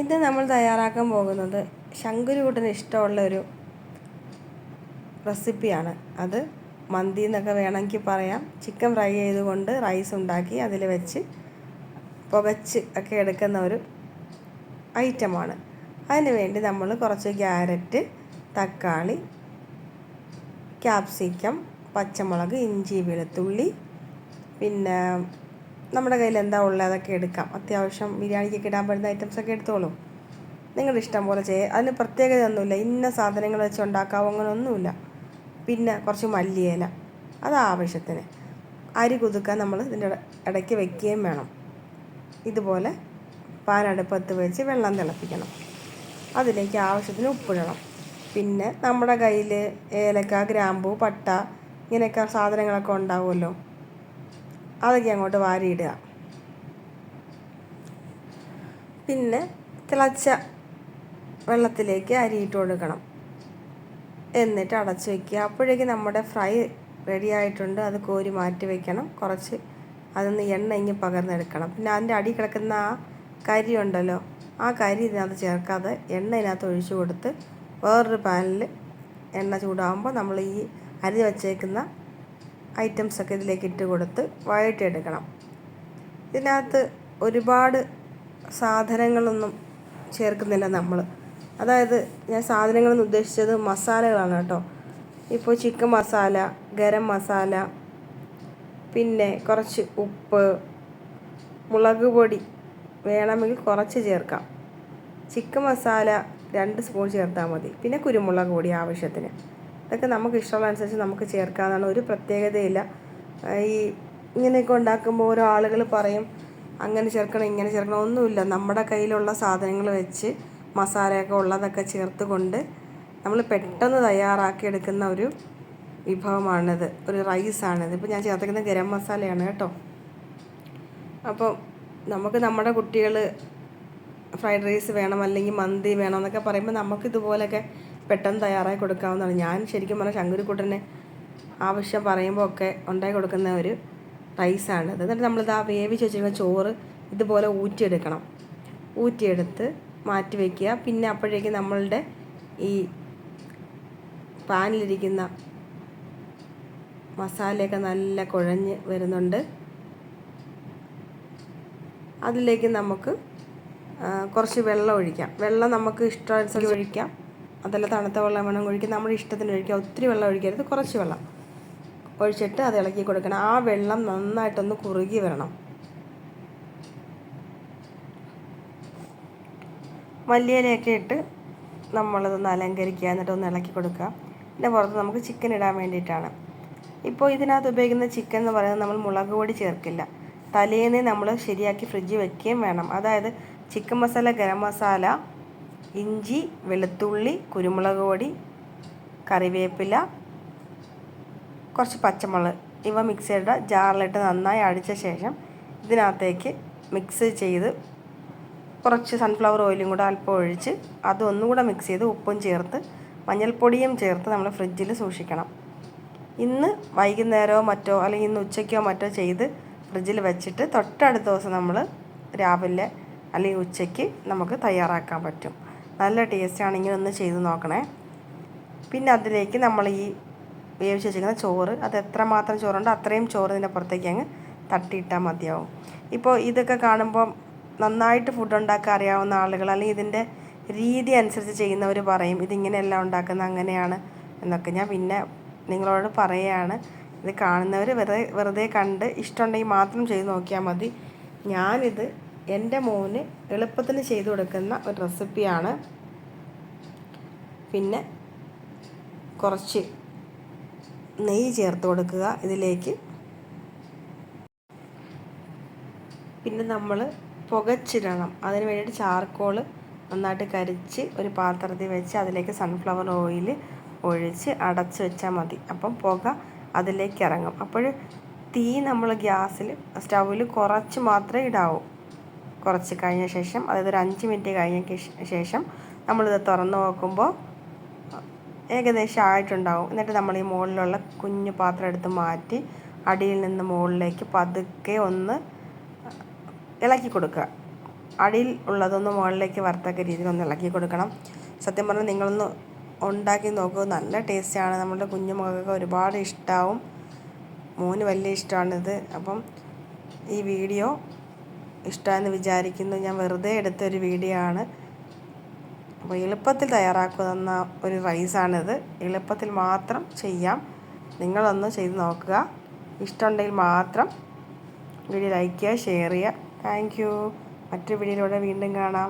ഇന്ന് നമ്മൾ തയ്യാറാക്കാൻ പോകുന്നത് ശങ്കുരുകൂട്ടന് ഇഷ്ടമുള്ള ഒരു റെസിപ്പിയാണ്. അത് മന്തി എന്നൊക്കെ വേണമെങ്കിൽ പറയാം. ചിക്കൻ ഫ്രൈ ചെയ്തുകൊണ്ട് റൈസ് ഉണ്ടാക്കി അതിൽ വെച്ച് പുകച്ച് ഒക്കെ എടുക്കുന്ന ഒരു ഐറ്റമാണ്. അതിന് വേണ്ടി നമ്മൾ കുറച്ച് ക്യാരറ്റ് തക്കാളി ക്യാപ്സിക്കം പച്ചമുളക് ഇഞ്ചി വെളുത്തുള്ളി പിന്നെ നമ്മുടെ കയ്യിൽ എന്താ ഉള്ളത് അതൊക്കെ എടുക്കാം. അത്യാവശ്യം ബിരിയാണിക്കൊക്കെ ഇടാൻ പറ്റുന്ന ഐറ്റംസൊക്കെ എടുത്തോളൂ. നിങ്ങളുടെ ഇഷ്ടം പോലെ ചെയ്യുക അതിന് പ്രത്യേകത ഒന്നുമില്ല. ഇന്ന സാധനങ്ങൾ വെച്ച് ഉണ്ടാക്കാവോ അങ്ങനെയൊന്നുമില്ല പിന്നെ കുറച്ച് മല്ലിയില അത് ആവശ്യത്തിന്. അരി കുതുക്കാൻ നമ്മൾ ഇതിന്റെ ഇടയ്ക്ക് വെക്കുകയും വേണം. ഇതുപോലെ പാനടുപ്പത്ത് വെച്ച് വെള്ളം തിളപ്പിക്കണം. അതിലേക്ക് ആവശ്യത്തിന് ഉപ്പിടണം. പിന്നെ നമ്മുടെ കയ്യിൽ ഏലക്ക ഗ്രാമ്പു പട്ട ഇങ്ങനെയൊക്കെ സാധനങ്ങളൊക്കെ ഉണ്ടാവുമല്ലോ. അതൊക്കെ അങ്ങോട്ട് വാരിയിടുക. പിന്നെ തിളച്ച വെള്ളത്തിലേക്ക് അരി ഇട്ട് കൊടുക്കണം. എന്നിട്ട് അടച്ചു വയ്ക്കുക അപ്പോഴേക്കും നമ്മുടെ ഫ്രൈ റെഡി ആയിട്ടുണ്ട്. അത് കോരി മാറ്റി വയ്ക്കണം കുറച്ച് അതൊന്ന് എണ്ണ ഇങ്ങി പകർന്നെടുക്കണം. പിന്നെ അതിന്റെ അടി കിടക്കുന്ന ആ കരി ഉണ്ടല്ലോ ആ കരി ഇതിനകത്ത് ചേർക്കാതെ എണ്ണ ഇതിനകത്ത് ഒഴിച്ചു കൊടുത്ത് വേറൊരു പാനിൽ എണ്ണ ചൂടാകുമ്പോൾ നമ്മൾ ഈ അരി വച്ചേക്കുന്ന ഐറ്റംസൊക്കെ ഇതിലേക്ക് ഇട്ട് കൊടുത്ത് വഴറ്റിയെടുക്കണം ഇതിനകത്ത് ഒരുപാട് സാധനങ്ങളൊന്നും ചേർക്കുന്നില്ല നമ്മൾ അതായത് ഞാൻ സാധനങ്ങളെന്ന് ഉദ്ദേശിച്ചത് മസാലകളാണ് കേട്ടോ. ഇപ്പോൾ ചിക്കൻ മസാല ഗരം മസാല പിന്നെ കുറച്ച് ഉപ്പ് മുളക് പൊടി വേണമെങ്കിൽ കുറച്ച് ചേർക്കാം. ചിക്കൻ മസാല രണ്ട് സ്പൂൺ ചേർത്താൽ മതി. പിന്നെ കുരുമുളക് പൊടി ആവശ്യത്തിന്. ഇതൊക്കെ നമുക്ക് ഇഷ്ടമുള്ള അനുസരിച്ച് നമുക്ക് ചേർക്കാമെന്നാണ് ഒരു പ്രത്യേകതയില്ല. ഈ ഇങ്ങനെയൊക്കെ ഉണ്ടാക്കുമ്പോൾ ഓരോ ആളുകൾ പറയും അങ്ങനെ ചേർക്കണം ഇങ്ങനെ ചേർക്കണം. ഒന്നുമില്ല. നമ്മുടെ കയ്യിലുള്ള സാധനങ്ങൾ വെച്ച് മസാലയൊക്കെ ഉള്ളതൊക്കെ ചേർത്ത് കൊണ്ട് നമ്മൾ പെട്ടെന്ന് തയ്യാറാക്കിയെടുക്കുന്ന ഒരു വിഭവമാണിത്. ഒരു റൈസാണിത്. ഇപ്പോൾ ഞാൻ ചേർത്തിക്കുന്ന ഗരം മസാലയാണ് കേട്ടോ. അപ്പോൾ നമുക്ക് നമ്മുടെ കുട്ടികൾ ഫ്രൈഡ് റൈസ് വേണം അല്ലെങ്കിൽ മന്തി വേണം എന്നൊക്കെ പറയുമ്പോൾ നമുക്ക് പെട്ടെന്ന് തയ്യാറായി കൊടുക്കാവുന്നതാണ്. ഞാൻ ശരിക്കും പറഞ്ഞാൽ ശങ്കുരിക്കുട്ടനെ ആവശ്യം പറയുമ്പോൾ ഒക്കെ ഉണ്ടാക്കി കൊടുക്കുന്ന ഒരു റൈസാണ് അത്. എന്നിട്ട് നമ്മളിത് ആ വേവിച്ച് വെച്ചിരിക്കുന്ന ചോറ് ഇതുപോലെ ഊറ്റിയെടുക്കണം. ഊറ്റിയെടുത്ത് മാറ്റി വയ്ക്കുക പിന്നെ അപ്പോഴേക്കും നമ്മളുടെ ഈ പാനിലിരിക്കുന്ന മസാലയൊക്കെ നല്ല കുഴഞ്ഞ് വരുന്നുണ്ട്. അതിലേക്ക് നമുക്ക് കുറച്ച് വെള്ളം ഒഴിക്കാം. വെള്ളം നമുക്ക് ഇഷ്ടമനുസരിച്ച് ഒഴിക്കാം. അതല്ല തണുത്ത വെള്ളം വേണം ഒഴിക്കാം നമ്മുടെ ഇഷ്ടത്തിന് ഒഴിക്കുക ഒത്തിരി വെള്ളം ഒഴിക്കരുത്. കുറച്ച് വെള്ളം ഒഴിച്ചിട്ട് അത് ഇളക്കി കൊടുക്കണം. ആ വെള്ളം നന്നായിട്ടൊന്ന് കുറുകി വരണം. മല്ലിയിലയൊക്കെ ഇട്ട് നമ്മളതൊന്ന് അലങ്കരിക്കുക. എന്നിട്ട് ഒന്ന് ഇളക്കി കൊടുക്കുക. പിന്നെ പുറത്ത് നമുക്ക് ചിക്കൻ ഇടാൻ വേണ്ടിയിട്ടാണ്. ഇപ്പോൾ ഇതിനകത്ത് ഉപയോഗിക്കുന്ന ചിക്കൻ എന്ന് പറയുന്നത് നമ്മൾ മുളക് പൊടി ചേർക്കില്ല. തലേന്ന് നമ്മൾ ശരിയാക്കി ഫ്രിഡ്ജിൽ വെക്കുകയും വേണം. അതായത് ചിക്കൻ മസാല ഗരം മസാല ഇഞ്ചി വെളുത്തുള്ളി കുരുമുളക് പൊടി കറിവേപ്പില കുറച്ച് പച്ചമുളക് ഇവ മിക്സിയുടെ ജാറിലിട്ട് നന്നായി അടിച്ച ശേഷം ഇതിനകത്തേക്ക് മിക്സ് ചെയ്ത് കുറച്ച് സൺഫ്ലവർ ഓയിലും കൂടെ അല്പം ഒഴിച്ച് അതൊന്നും കൂടെ മിക്സ് ചെയ്ത് ഉപ്പും ചേർത്ത് മഞ്ഞൾപ്പൊടിയും ചേർത്ത് നമ്മൾ ഫ്രിഡ്ജിൽ സൂക്ഷിക്കണം. ഇന്ന് വൈകുന്നേരമോ മറ്റോ അല്ലെങ്കിൽ ഇന്ന് ഉച്ചയ്ക്കോ മറ്റോ ചെയ്ത് ഫ്രിഡ്ജിൽ വെച്ചിട്ട് തൊട്ടടുത്ത ദിവസം നമ്മൾ രാവിലെ അല്ലെങ്കിൽ ഉച്ചയ്ക്ക് നമുക്ക് തയ്യാറാക്കാൻ പറ്റും. നല്ല ടേസ്റ്റ് ആണെങ്കിൽ ഒന്ന് ചെയ്ത് നോക്കണേ. പിന്നെ അതിലേക്ക് നമ്മൾ ഈ വേവിച്ച് വെച്ചിരിക്കുന്ന ചോറ് അത് എത്രമാത്രം ചോറുണ്ടോ അത്രയും ചോറ് ഇതിന്റെ പുറത്തേക്ക് അങ്ങ് തട്ടിയിട്ടാൽ മതിയാവും. ഇപ്പോൾ ഇതൊക്കെ കാണുമ്പോൾ നന്നായിട്ട് ഫുഡ് ഉണ്ടാക്കാൻ അറിയാവുന്ന ആളുകൾ അല്ലെങ്കിൽ ഇതിന്റെ രീതി അനുസരിച്ച് ചെയ്യുന്നവർ പറയും ഇതിങ്ങനെയല്ല ഉണ്ടാക്കുന്നത് അങ്ങനെയാണ് എന്നൊക്കെ. ഞാൻ പിന്നെ നിങ്ങളോട് പറയുകയാണ് ഇത് കാണുന്നവർ വെറുതെ വെറുതെ കണ്ട് ഇഷ്ടമുണ്ടെങ്കിൽ മാത്രം ചെയ്ത് നോക്കിയാൽ മതി. ഞാനിത് എന്റെ മോന് എളുപ്പത്തിന് ചെയ്തു കൊടുക്കുന്ന ഒരു റെസിപ്പിയാണ്. പിന്നെ കുറച്ച് നെയ്യ് ചേർത്ത് കൊടുക്കുക ഇതിലേക്ക്. പിന്നെ നമ്മൾ പുകച്ചിടണം. അതിന് വേണ്ടിയിട്ട് ചാർക്കോൾ നന്നായിട്ട് കരിച്ച് ഒരു പാത്രത്തിൽ വെച്ച് അതിലേക്ക് സൺഫ്ലവർ ഓയിൽ ഒഴിച്ച് അടച്ച് വെച്ചാൽ മതി. അപ്പം പുക അതിലേക്ക് ഇറങ്ങും. അപ്പോൾ തീ നമ്മൾ ഗ്യാസിൽ സ്റ്റൗവിൽ കുറച്ച് മാത്രമേ ഇടാവൂ. കുറച്ച് കഴിഞ്ഞ ശേഷം അതായത് ഒരു അഞ്ച് മിനിറ്റ് കഴിഞ്ഞ ശേഷം നമ്മളിത് തുറന്ന് നോക്കുമ്പോൾ ഏകദേശം ആയിട്ടുണ്ടാവും. എന്നിട്ട് നമ്മൾ ഈ മുകളിലുള്ള കുഞ്ഞു പാത്രം എടുത്ത് മാറ്റി അടിയിൽ നിന്ന് മുകളിലേക്ക് പതുക്കെ ഒന്ന് ഇളക്കി കൊടുക്കുക. അടിയിൽ ഉള്ളതൊന്ന് മുകളിലേക്ക് വറുത്തക്ക രീതിയിൽ ഒന്ന് ഇളക്കി കൊടുക്കണം. സത്യം പറഞ്ഞാൽ നിങ്ങളൊന്ന് ഉണ്ടാക്കി നോക്കുക നല്ല ടേസ്റ്റാണ് നമ്മുടെ കുഞ്ഞുമകൾക്ക് ഒരുപാട് ഇഷ്ടമാവും മോന് വലിയ ഇഷ്ടമാണിത് അപ്പം ഈ വീഡിയോ ഇഷ്ടമെന്ന് വിചാരിക്കുന്നു. ഞാൻ വെറുതെ എടുത്തൊരു വീഡിയോ ആണ്. അപ്പോൾ എളുപ്പത്തിൽ തയ്യാറാക്കുന്ന ഒരു റൈസാണിത് എളുപ്പത്തിൽ മാത്രം ചെയ്യാം. നിങ്ങളൊന്ന് ചെയ്ത് നോക്കുക. ഇഷ്ടമുണ്ടെങ്കിൽ മാത്രം വീഡിയോ ലൈക്ക് ചെയ്യുക ഷെയർ ചെയ്യുക. താങ്ക് യു മറ്റൊരു വീഡിയോയിലൂടെ വീണ്ടും കാണാം.